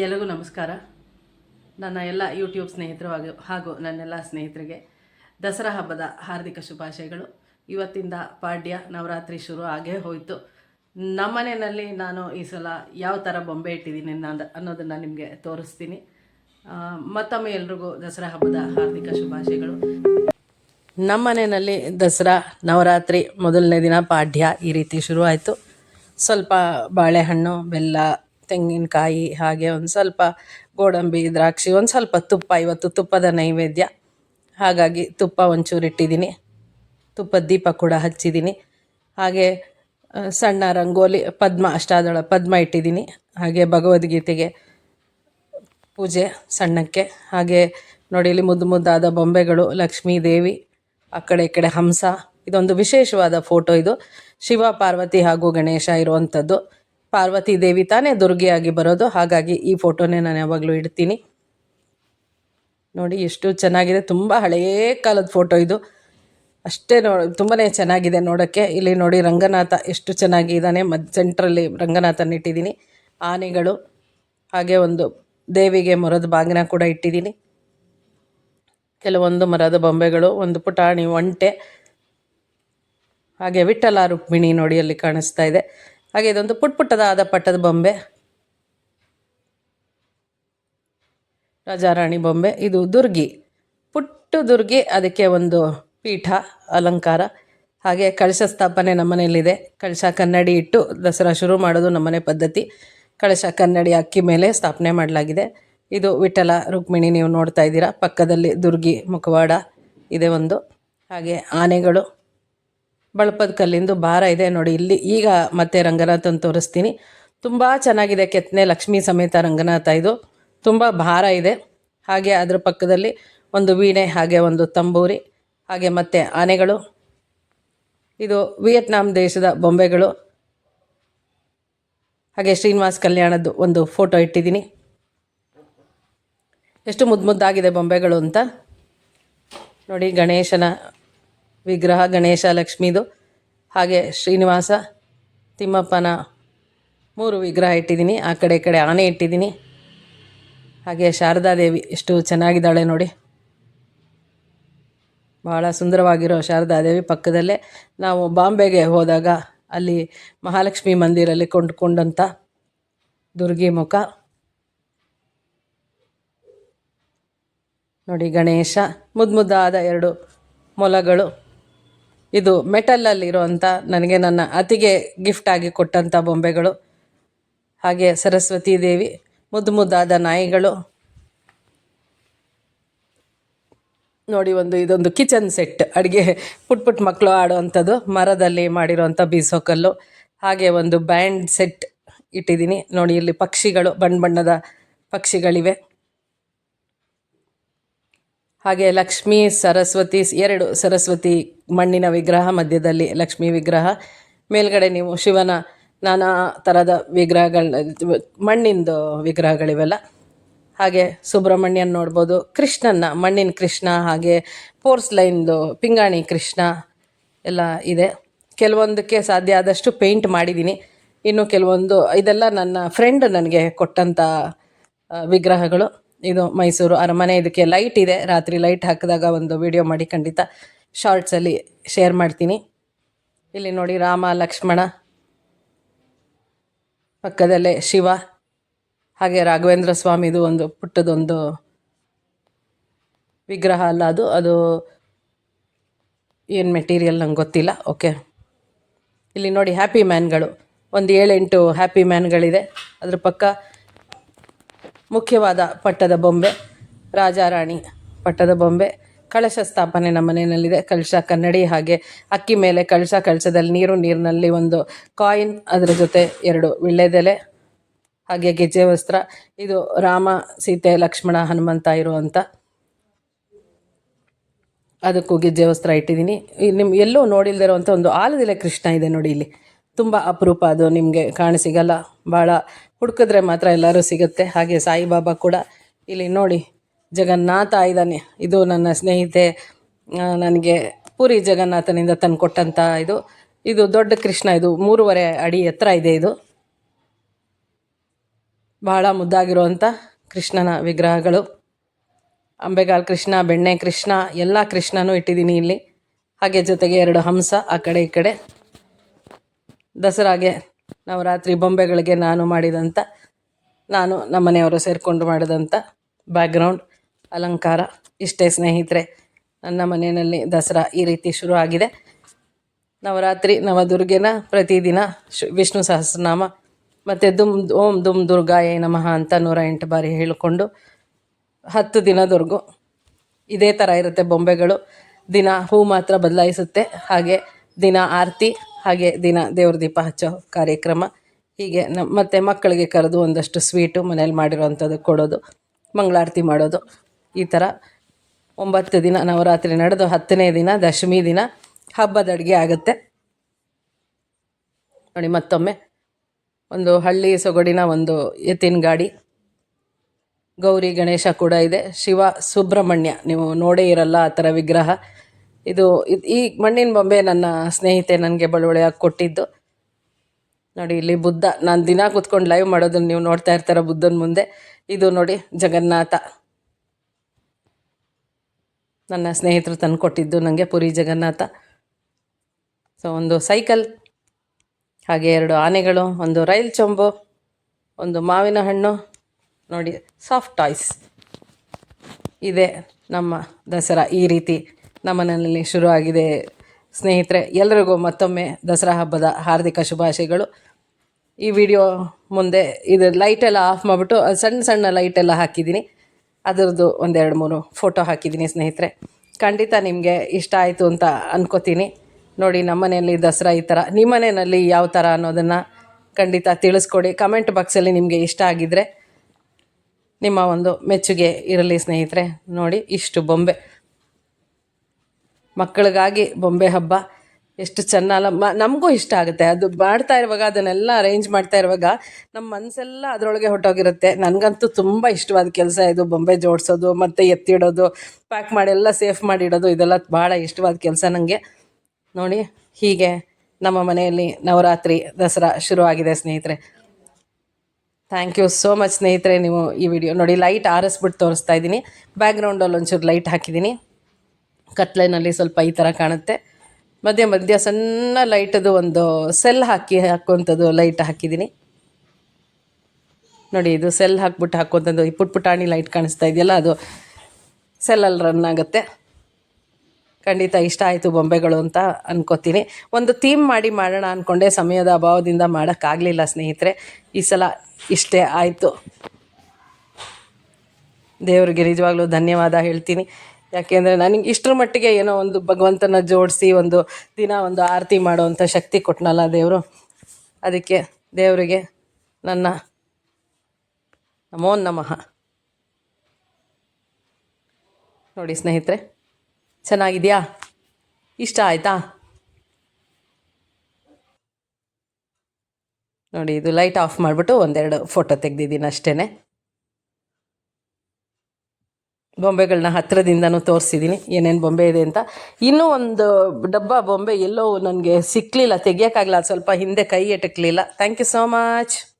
ಎಲ್ಲರಿಗೂ ನಮಸ್ಕಾರ. ನನ್ನ ಎಲ್ಲ ಯೂಟ್ಯೂಬ್ ಸ್ನೇಹಿತರು ಹಾಗೂ ಹಾಗೂ ನನ್ನೆಲ್ಲ ಸ್ನೇಹಿತರಿಗೆ ದಸರಾ ಹಬ್ಬದ ಹಾರ್ದಿಕ ಶುಭಾಶಯಗಳು. ಇವತ್ತಿಂದ ಪಾಡ್ಯ ನವರಾತ್ರಿ ಶುರು ಆಗೇ ಹೋಯಿತು. ನಮ್ಮನೆಯಲ್ಲಿ ನಾನು ಈ ಸಲ ಯಾವ ಥರ ಬೊಂಬೆ ಇಟ್ಟಿದ್ದೀನಿ ನಾನು ಅನ್ನೋದನ್ನು ನಿಮಗೆ ತೋರಿಸ್ತೀನಿ. ಮತ್ತೊಮ್ಮೆ ಎಲ್ರಿಗೂ ದಸರಾ ಹಬ್ಬದ ಹಾರ್ದಿಕ ಶುಭಾಶಯಗಳು. ನಮ್ಮನೆಯಲ್ಲಿ ದಸರಾ, ನವರಾತ್ರಿ ಮೊದಲನೇ ದಿನ ಪಾಡ್ಯ ಈ ರೀತಿ ಶುರುವಾಯಿತು. ಸ್ವಲ್ಪ ಬಾಳೆಹಣ್ಣು, ಬೆಲ್ಲ ತೆಂಗಿನಕಾಯಿ, ಹಾಗೆ ಒಂದು ಸ್ವಲ್ಪ ಗೋಡಂಬಿ, ದ್ರಾಕ್ಷಿ, ಒಂದು ಸ್ವಲ್ಪ ತುಪ್ಪ, ಇವತ್ತು ತುಪ್ಪದ ನೈವೇದ್ಯ. ಹಾಗಾಗಿ ತುಪ್ಪ ಒಂಚೂರು ಇಟ್ಟಿದ್ದೀನಿ. ತುಪ್ಪದ ದೀಪ ಕೂಡ ಹಚ್ಚಿದ್ದೀನಿ. ಹಾಗೆ ಸಣ್ಣ ರಂಗೋಲಿ, ಪದ್ಮ, ಅಷ್ಟಾದಳ ಪದ್ಮ ಇಟ್ಟಿದ್ದೀನಿ. ಹಾಗೆ ಭಗವದ್ಗೀತೆಗೆ ಪೂಜೆ ಸಣ್ಣಕ್ಕೆ. ಹಾಗೆ ನೋಡಿ, ಇಲ್ಲಿ ಮುದ್ದು ಮುದ್ದಾದ ಬೊಂಬೆಗಳು, ಲಕ್ಷ್ಮೀ ದೇವಿ, ಆ ಕಡೆ ಈ ಕಡೆ ಹಂಸ. ಇದೊಂದು ವಿಶೇಷವಾದ ಫೋಟೋ ಇದು. ಶಿವ, ಪಾರ್ವತಿ ಹಾಗೂ ಗಣೇಶ ಇರುವಂಥದ್ದು. ಪಾರ್ವತಿ ದೇವಿ ತಾನೇ ದುರ್ಗೆಯಾಗಿ ಬರೋದು, ಹಾಗಾಗಿ ಈ ಫೋಟೋನೇ ನಾನು ಯಾವಾಗಲೂ ಇಡ್ತೀನಿ. ನೋಡಿ, ಎಷ್ಟು ಚೆನ್ನಾಗಿದೆ, ತುಂಬ ಹಳೆಯ ಕಾಲದ ಫೋಟೋ ಇದು. ಅಷ್ಟೇ ನೋ ತುಂಬಾ ಚೆನ್ನಾಗಿದೆ ನೋಡೋಕ್ಕೆ. ಇಲ್ಲಿ ನೋಡಿ, ರಂಗನಾಥ ಎಷ್ಟು ಚೆನ್ನಾಗಿ ಇದ್ದಾನೆ. ಮದ್, ಸೆಂಟ್ರಲ್ಲಿ ರಂಗನಾಥನ ಇಟ್ಟಿದ್ದೀನಿ. ಆನೆಗಳು, ಹಾಗೆ ಒಂದು ದೇವಿಗೆ ಮರದ ಬಾಗಿನ ಕೂಡ ಇಟ್ಟಿದ್ದೀನಿ. ಕೆಲವೊಂದು ಮರದ ಬೊಂಬೆಗಳು, ಒಂದು ಪುಟಾಣಿ, ಒಂಟೆ. ಹಾಗೆ ವಿಠಲ ರುಕ್ಮಿಣಿ ನೋಡಿ, ಅಲ್ಲಿ ಕಾಣಿಸ್ತಾ ಇದೆ. ಹಾಗೆ ಇದೊಂದು ಪುಟ್ ಪುಟ್ಟದಾದ ಪಟ್ಟದ ಬೊಂಬೆ. ರಾಜಾರಾಣಿ ಬೊಂಬೆ. ಇದು ದುರ್ಗಿ. ಪುಟ್ಟು ದುರ್ಗಿ, ಅದಕ್ಕೆ ಒಂದು ಪೀಠ, ಅಲಂಕಾರ. ಹಾಗೆ ಕಳಶ ಸ್ಥಾಪನೆ ನಮ್ಮನೆಯಲ್ಲಿದೆ. ಕಳಶ ಕನ್ನಡಿ ಇಟ್ಟು ದಸರಾ ಶುರು ಮಾಡೋದು ನಮ್ಮನೆ ಪದ್ಧತಿ. ಕಳಶ ಕನ್ನಡಿ ಅಕ್ಕಿ ಮೇಲೆ ಸ್ಥಾಪನೆ ಮಾಡಲಾಗಿದೆ. ಇದು ವಿಠಲ ರುಕ್ಮಿಣಿ, ನೀವು ನೋಡ್ತಾ ಇದ್ದೀರಾ. ಪಕ್ಕದಲ್ಲಿ ದುರ್ಗಿ ಮುಖವಾಡ ಇದೆ ಒಂದು. ಹಾಗೆ ಆನೆಗಳು ಬಳಪದ ಕಲ್ಲಿಂದು ಭಾರ ಇದೆ ನೋಡಿ, ಇಲ್ಲಿ ಈಗ ಮತ್ತೆ ರಂಗನಾಥನ್ ತೋರಿಸ್ತೀನಿ. ತುಂಬ ಚೆನ್ನಾಗಿದೆ ಕೆತ್ತನೆ, ಲಕ್ಷ್ಮೀ ಸಮೇತ ರಂಗನಾಥ ಇದು. ತುಂಬ ಭಾರ ಇದೆ. ಹಾಗೆ ಅದರ ಪಕ್ಕದಲ್ಲಿ ಒಂದು ವೀಣೆ, ಹಾಗೆ ಒಂದು ತಂಬೂರಿ, ಹಾಗೆ ಮತ್ತೆ ಆನೆಗಳು. ಇದು ವಿಯೆಟ್ನಾಂ ದೇಶದ ಬೊಂಬೆಗಳು. ಹಾಗೆ ಶ್ರೀನಿವಾಸ್ ಕಲ್ಯಾಣದ್ದು ಒಂದು ಫೋಟೋ ಇಟ್ಟಿದ್ದೀನಿ. ಎಷ್ಟು ಮುದ್ದು ಮುದ್ದಾಗಿದೆ ಬೊಂಬೆಗಳು ಅಂತ. ನೋಡಿ ಗಣೇಶನ ವಿಗ್ರಹ ಗಣೇಶ ಲಕ್ಷ್ಮೀದು. ಹಾಗೆ ಶ್ರೀನಿವಾಸ, ತಿಮ್ಮಪ್ಪನ ಮೂರು ವಿಗ್ರಹ ಇಟ್ಟಿದ್ದೀನಿ. ಆ ಕಡೆ ಕಡೆ ಆನೆ ಇಟ್ಟಿದ್ದೀನಿ. ಹಾಗೆ ಶಾರದಾದೇವಿ ಎಷ್ಟು ಚೆನ್ನಾಗಿದ್ದಾಳೆ ನೋಡಿ. ಭಾಳ ಸುಂದರವಾಗಿರೋ ಶಾರದಾದೇವಿ ಪಕ್ಕದಲ್ಲೇ. ನಾವು ಬಾಂಬೆಗೆ ಹೋದಾಗ ಅಲ್ಲಿ ಮಹಾಲಕ್ಷ್ಮಿ ಮಂದಿರಲ್ಲಿ ಕೊಂಡುಕೊಂಡಂಥ ದುರ್ಗಿ ಮುಖ. ನೋಡಿ ಗಣೇಶ ಮುದ್ದು ಮುದ್ದಾದ ಎರಡು ಮೊಲಗಳು. ಇದು ಮೆಟಲಲ್ಲಿರುವಂಥ ನನಗೆ ನನ್ನ ಅತಿಗೆ ಗಿಫ್ಟ್ ಆಗಿ ಕೊಟ್ಟಂಥ ಬೊಂಬೆಗಳು. ಹಾಗೆ ಸರಸ್ವತಿ ದೇವಿ, ಮುದ್ದು ಮುದ್ದಾದ ನಾಯಿಗಳು. ನೋಡಿ ಒಂದು ಇದೊಂದು ಕಿಚನ್ ಸೆಟ್ ಅಡುಗೆ ಪುಟ್ ಪುಟ್ ಮಕ್ಕಳು ಆಡುವಂಥದ್ದು, ಮರದಲ್ಲಿ ಮಾಡಿರುವಂಥ ಬೀಸೋಕಲ್ಲು ಹಾಗೆ ಒಂದು ಬ್ಯಾಂಡ್ ಸೆಟ್ ಇಟ್ಟಿದ್ದೀನಿ. ನೋಡಿ ಇಲ್ಲಿ ಪಕ್ಷಿಗಳು, ಬಣ್ಣ ಬಣ್ಣದ ಪಕ್ಷಿಗಳಿವೆ. ಹಾಗೆ ಲಕ್ಷ್ಮೀ ಸರಸ್ವತಿ ಎರಡು ಸರಸ್ವತಿ ಮಣ್ಣಿನ ವಿಗ್ರಹ ಮಧ್ಯದಲ್ಲಿ ಲಕ್ಷ್ಮೀ ವಿಗ್ರಹ. ಮೇಲ್ಗಡೆ ನೀವು ಶಿವನ ನಾನಾ ಥರದ ವಿಗ್ರಹಗಳ ಮಣ್ಣಿಂದು ವಿಗ್ರಹಗಳಿವೆಲ್ಲ. ಹಾಗೆ ಸುಬ್ರಹ್ಮಣ್ಯನ ನೋಡ್ಬೋದು ಕೃಷ್ಣನ ಮಣ್ಣಿನ ಕೃಷ್ಣ, ಹಾಗೆ ಪೋರ್ಸ್ಲೈನ್ದು ಪಿಂಗಾಣಿ ಕೃಷ್ಣ ಎಲ್ಲ ಇದೆ. ಕೆಲವೊಂದಕ್ಕೆ ಸಾಧ್ಯ ಆದಷ್ಟು ಪೇಂಟ್ ಮಾಡಿದ್ದೀನಿ. ಇನ್ನು ಕೆಲವೊಂದು, ಇದೆಲ್ಲ ನನ್ನ ಫ್ರೆಂಡ್ ನನಗೆ ಕೊಟ್ಟಂಥ ವಿಗ್ರಹಗಳು. ಇದು ಮೈಸೂರು ಅರಮನೆ, ಇದಕ್ಕೆ ಲೈಟ್ ಇದೆ. ರಾತ್ರಿ ಲೈಟ್ ಹಾಕಿದಾಗ ಒಂದು ವಿಡಿಯೋ ಮಾಡಿ ಖಂಡಿತ ಶಾರ್ಟ್ಸಲ್ಲಿ ಶೇರ್ ಮಾಡ್ತೀನಿ. ಇಲ್ಲಿ ನೋಡಿ ರಾಮ, ಲಕ್ಷ್ಮಣ, ಪಕ್ಕದಲ್ಲೇ ಶಿವ, ಹಾಗೆ ರಾಘವೇಂದ್ರ ಸ್ವಾಮಿದು ಒಂದು ಪುಟ್ಟದೊಂದು ವಿಗ್ರಹ ಅಲ್ಲ ಅದು. ಅದು ಏನು ಮೆಟೀರಿಯಲ್ ನಂಗೆ ಗೊತ್ತಿಲ್ಲ. ಓಕೆ ಇಲ್ಲಿ ನೋಡಿ ಹ್ಯಾಪಿ ಮ್ಯಾನ್ಗಳು ಒಂದು ಏಳೆಂಟು ಹ್ಯಾಪಿ ಮ್ಯಾನ್ಗಳಿದೆ ಅದ್ರ ಪಕ್ಕ ಮುಖ್ಯವಾದ ಪಟ್ಟದ ಬೊಂಬೆ, ರಾಜಾರಾಣಿ ಪಟ್ಟದ ಬೊಂಬೆ. ಕಳಶ ಸ್ಥಾಪನೆ ನಮ್ಮ ಮನೆಯಲ್ಲಿದೆ. ಕಳಶ ಕನ್ನಡಿ ಹಾಗೆ ಅಕ್ಕಿ ಮೇಲೆ ಕಳಶ ಕಳಶದಲ್ಲಿ ನೀರು, ನೀರಿನಲ್ಲಿ ಒಂದು ಕಾಯಿನ್ ಅದರ ಜೊತೆ ಎರಡು ವಿಳ್ಳೆದೆಲೆ ಹಾಗೆ ಗೆಜ್ಜೆ ವಸ್ತ್ರ. ಇದು ರಾಮ, ಸೀತೆ, ಲಕ್ಷ್ಮಣ, ಹನುಮಂತ ಇರುವಂಥ ಅದಕ್ಕೂ ಗೆಜ್ಜೆ ವಸ್ತ್ರ ಇಟ್ಟಿದ್ದೀನಿ. ನಿಮ್ಮ ಎಲ್ಲೂ ನೋಡಿಲ್ದಿರೋವಂಥ ಒಂದು ಆಲದಿಲೆ ಕೃಷ್ಣ ಇದೆ ನೋಡಿ ಇಲ್ಲಿ. ತುಂಬ ಅಪರೂಪ ಅದು ನಿಮಗೆ ಕಾಣಸಿಗಲ್ಲ. ಭಾಳ ಹುಡುಕಿದ್ರೆ ಮಾತ್ರ ಎಲ್ಲರೂ ಸಿಗುತ್ತೆ. ಹಾಗೆ ಸಾಯಿಬಾಬಾ ಕೂಡ ಇಲ್ಲಿ ನೋಡಿ, ಜಗನ್ನಾಥ ಇದ್ದಾನೆ. ಇದು ನನ್ನ ಸ್ನೇಹಿತೆ ನನಗೆ ಪುರಿ ಜಗನ್ನಾಥನಿಂದ ತಂದು ಕೊಟ್ಟಂಥ ಇದು. ಇದು ದೊಡ್ಡ ಕೃಷ್ಣ, ಇದು ಮೂರುವರೆ ಅಡಿ ಎತ್ತರ ಇದೆ ಇದು. ಬಹಳ ಮುದ್ದಾಗಿರುವಂಥ ಕೃಷ್ಣನ ವಿಗ್ರಹಗಳು. ಅಂಬೆಗಾಲ್ ಕೃಷ್ಣ, ಬೆಣ್ಣೆ ಕೃಷ್ಣ, ಎಲ್ಲ ಕೃಷ್ಣನೂ ಇಟ್ಟಿದ್ದೀನಿ ಇಲ್ಲಿ. ಹಾಗೆ ಜೊತೆಗೆ ಎರಡು ಹಂಸ ಆ ಕಡೆ ಈ ಕಡೆ. ದಸರಾಗೆ ನವರಾತ್ರಿ ಬೊಂಬೆಗಳಿಗೆ ನಾನು ಮಾಡಿದಂಥ ನಾನು ನಮ್ಮ ಮನೆಯವರು ಸೇರಿಕೊಂಡು ಮಾಡಿದಂಥ ಬ್ಯಾಕ್ಗ್ರೌಂಡ್ ಅಲಂಕಾರ. ಇಷ್ಟೇ ಸ್ನೇಹಿತರೆ, ನನ್ನ ಮನೆಯಲ್ಲಿ ದಸರಾ ಈ ರೀತಿ ಶುರು ಆಗಿದೆ. ನವರಾತ್ರಿ ನವದುರ್ಗೆನ ಪ್ರತಿದಿನ ಶ್, ವಿಷ್ಣು ಸಹಸ್ರನಾಮ ಮತ್ತು ದುಮ್ ಓಂ ದುಮ್ ದುರ್ಗಾಯೇ ನಮಃ ಅಂತ ನೂರ ಎಂಟು ಬಾರಿ ಹೇಳಿಕೊಂಡು ಹತ್ತು ದಿನದವರೆಗೂ ಇದೇ ಥರ ಇರುತ್ತೆ ಬೊಂಬೆಗಳು. ದಿನ ಹೂ ಮಾತ್ರ ಬದಲಾಯಿಸುತ್ತೆ. ಹಾಗೆ ದಿನ ಆರತಿ ಹಾಗೆ ದಿನ ದೇವ್ರ ದೀಪ ಹಚ್ಚೋ ಕಾರ್ಯಕ್ರಮ. ಹೀಗೆ ನಮ್ಮ ಮತ್ತು ಮಕ್ಕಳಿಗೆ ಕರೆದು ಒಂದಷ್ಟು ಸ್ವೀಟು ಮನೇಲಿ ಮಾಡಿರೋವಂಥದ್ದು ಕೊಡೋದು, ಮಂಗಳಾರತಿ ಮಾಡೋದು, ಈ ಥರ ಒಂಬತ್ತು ದಿನ ನವರಾತ್ರಿ ನಡೆದು ಹತ್ತನೇ ದಿನ ದಶಮಿ ದಿನ ಹಬ್ಬದ ಅಡುಗೆ ಆಗುತ್ತೆ. ನೋಡಿ ಮತ್ತೊಮ್ಮೆ ಒಂದು ಹಳ್ಳಿ ಸೊಗಡಿನ ಒಂದು ಎತ್ತಿನ ಗಾಡಿ. ಗೌರಿ ಗಣೇಶ ಕೂಡ ಇದೆ. ಶಿವ ಸುಬ್ರಹ್ಮಣ್ಯ, ನೀವು ನೋಡೇ ಇರಲ್ಲ ಆ ಥರ ವಿಗ್ರಹ. ಇದು ಈ ಮಣ್ಣಿನ ಬೊಂಬೆ ನನ್ನ ಸ್ನೇಹಿತೆ ನನಗೆ ಬಳುವಳಿಯಾಗಿ ಕೊಟ್ಟಿದ್ದು. ನೋಡಿ, ಇಲ್ಲಿ ಬುದ್ಧ, ನಾನು ದಿನ ಕೂತ್ಕೊಂಡು ಲೈವ್ ಮಾಡೋದನ್ನು ನೀವು ನೋಡ್ತಾ ಇರ್ತಾರ ಬುದ್ಧನ ಮುಂದೆ. ಇದು ನೋಡಿ ಜಗನ್ನಾಥ. ನನ್ನ ಸ್ನೇಹಿತರು ತಂದು ಕೊಟ್ಟಿದ್ದು ನನಗೆ ಪುರಿ ಜಗನ್ನಾಥ. ಸೊ, ಒಂದು ಸೈಕಲ್, ಹಾಗೆ ಎರಡು ಆನೆಗಳು, ಒಂದು ರೈಲ್ ಚೊಂಬು, ಒಂದು ಮಾವಿನ ಹಣ್ಣು, ನೋಡಿ ಸಾಫ್ಟ್ ಟಾಯ್ಸ್ ಇದೆ ನಮ್ಮ ದಸರಾ ಈ ರೀತಿ. ನಮ್ಮ ಮನೆಯಲ್ಲಿ ಶುರುವಾಗಿದೆ. ಸ್ನೇಹಿತರೆ, ಎಲ್ರಿಗೂ ಮತ್ತೊಮ್ಮೆ ದಸರಾ ಹಬ್ಬದ ಹಾರ್ದಿಕ ಶುಭಾಶಯಗಳು. ಈ ವಿಡಿಯೋ ಮುಂದೆ ಇದು ಲೈಟೆಲ್ಲ ಆಫ್ ಮಾಡಿಬಿಟ್ಟು ಸಣ್ಣ ಸಣ್ಣ ಲೈಟೆಲ್ಲ ಹಾಕಿದ್ದೀನಿ. ಅದರದ್ದು ಒಂದೆರಡು ಮೂರು ಫೋಟೋ ಹಾಕಿದ್ದೀನಿ ಸ್ನೇಹಿತರೆ. ಖಂಡಿತ ನಿಮಗೆ ಇಷ್ಟ ಆಯಿತು ಅಂತ ಅನ್ಕೋತೀನಿ. ನೋಡಿ ನಮ್ಮ ಮನೆಯಲ್ಲಿ ದಸರಾ ಈ ಥರ ನಿಮ್ಮ ಮನೆಯಲ್ಲಿ ಯಾವ ಥರ ಅನ್ನೋದನ್ನು ಖಂಡಿತ ತಿಳಿಸ್ಕೊಡಿ. ಕಮೆಂಟ್ ಬಾಕ್ಸಲ್ಲಿ ನಿಮಗೆ ಇಷ್ಟ ಆಗಿದ್ದರೆ ನಿಮ್ಮ ಒಂದು ಮೆಚ್ಚುಗೆ ಇರಲಿ ಸ್ನೇಹಿತರೆ. ನೋಡಿ, ಇಷ್ಟು ಬೊಂಬೆ. ಮಕ್ಕಳಿಗಾಗಿ ಬೊಂಬೆ ಹಬ್ಬ. ಎಷ್ಟು ಚೆನ್ನಾಲ ಮ, ನಮಗೂ ಇಷ್ಟ ಆಗುತ್ತೆ. ಅದು ಮಾಡ್ತಾ ಇರುವಾಗ, ಅದನ್ನೆಲ್ಲ ಅರೇಂಜ್ ಮಾಡ್ತಾ ಇರುವಾಗ ನಮ್ಮ ಮನಸ್ಸೆಲ್ಲ ಅದರೊಳಗೆ ಹೊಟ್ಟೋಗಿರುತ್ತೆ. ನನಗಂತೂ ತುಂಬ ಇಷ್ಟವಾದ ಕೆಲಸ ಇದು. ಬೊಂಬೆ ಜೋಡಿಸೋದು, ಮತ್ತು ಎತ್ತಿಡೋದು ಪ್ಯಾಕ್ ಮಾಡಿ ಎಲ್ಲ ಸೇಫ್ ಮಾಡಿ ಇಡೋದು, ಇದೆಲ್ಲ ಭಾಳ ಇಷ್ಟವಾದ ಕೆಲಸ ನನಗೆ ನೋಡಿ, ಹೀಗೆ ನಮ್ಮ ಮನೆಯಲ್ಲಿ ನವರಾತ್ರಿ ದಸರಾ ಶುರುವಾಗಿದೆ ಸ್ನೇಹಿತರೆ. ಥ್ಯಾಂಕ್ ಯು ಸೋ ಮಚ್ ಸ್ನೇಹಿತರೆ, ನೀವು ಈ ವಿಡಿಯೋ ನೋಡಿ ಲೈಟ್ ಆರಿಸ್ಬಿಟ್ಟು ತೋರಿಸ್ತಾ ಇದ್ದೀನಿ. ಬ್ಯಾಕ್ಗ್ರೌಂಡಲ್ಲಿ ಒಂಚೂರು ಲೈಟ್ ಹಾಕಿದ್ದೀನಿ. ಕತ್ಲೆನಲ್ಲಿ ಸ್ವಲ್ಪ ಈ ಥರ ಕಾಣುತ್ತೆ. ಮಧ್ಯ ಮಧ್ಯ ಸಣ್ಣ ಲೈಟದು ಒಂದು ಸೆಲ್ ಹಾಕಿ, ಹಾಕುವಂಥದ್ದು ಲೈಟ್ ಹಾಕಿದ್ದೀನಿ. ನೋಡಿ, ಇದು ಸೆಲ್ ಹಾಕ್ಬಿಟ್ಟು ಹಾಕುವಂಥದ್ದು ಈ ಪುಟ್ ಪುಟಾಣಿ ಲೈಟ್ ಕಾಣಿಸ್ತಾ ಇದೆಯಲ್ಲ, ಅದು ಸೆಲ್ಲಲ್ಲಿ ರನ್ ಆಗುತ್ತೆ. ಖಂಡಿತ ಇಷ್ಟ ಆಯಿತು ಬೊಂಬೆಗಳು ಅಂತ ಅನ್ಕೋತೀನಿ. ಒಂದು ಥೀಮ್ ಮಾಡಿ ಮಾಡೋಣ ಅಂದ್ಕೊಂಡೆ ಸಮಯದ ಅಭಾವದಿಂದ ಮಾಡೋಕ್ಕಾಗಲಿಲ್ಲ ಸ್ನೇಹಿತರೆ. ಈ ಸಲ ಇಷ್ಟೇ ಆಯಿತು. ದೇವರಿಗೆ ನಿಜವಾಗ್ಲೂ ಧನ್ಯವಾದ ಹೇಳ್ತೀನಿ. ಯಾಕೆಂದರೆ ನನಗೆ ಇಷ್ಟರ ಮಟ್ಟಿಗೆ ಏನೋ ಒಂದು ಭಗವಂತನ ಜೋಡಿಸಿ ಒಂದು ದಿನ ಒಂದು ಆರತಿ ಮಾಡುವಂಥ ಶಕ್ತಿ ಕೊಟ್ಟನಲ್ಲ ದೇವರು. ಅದಕ್ಕೆ ದೇವರಿಗೆ ನನ್ನ ನಮೋ ನಮಃ. ನೋಡಿ ಸ್ನೇಹಿತರೆ, ಚೆನ್ನಾಗಿದೆಯಾ? ಇಷ್ಟ ಆಯಿತಾ? ನೋಡಿ ಇದು ಲೈಟ್ ಆಫ್ ಮಾಡಿಬಿಟ್ಟು ಒಂದೆರಡು ಫೋಟೋ ತೆಗೆದಿದ್ದೀನಿ ಅಷ್ಟೇ ಬೊಂಬೆಗಳನ್ನ ಹತ್ತಿರದಿಂದನೂ ತೋರಿಸಿದ್ದೀನಿ ಏನೇನು ಬೊಂಬೆ ಇದೆ ಅಂತ. ಇನ್ನೂ ಒಂದು ಡಬ್ಬ ಬೊಂಬೆ ಎಲ್ಲೋ ನನಗೆ ಸಿಕ್ಕಲಿಲ್ಲ ತೆಗಿಯೋಕ್ಕಾಗಲ್ಲ ಸ್ವಲ್ಪ ಹಿಂದೆ ಕೈ ಎಟಕಲಿಲ್ಲ. Thank you so much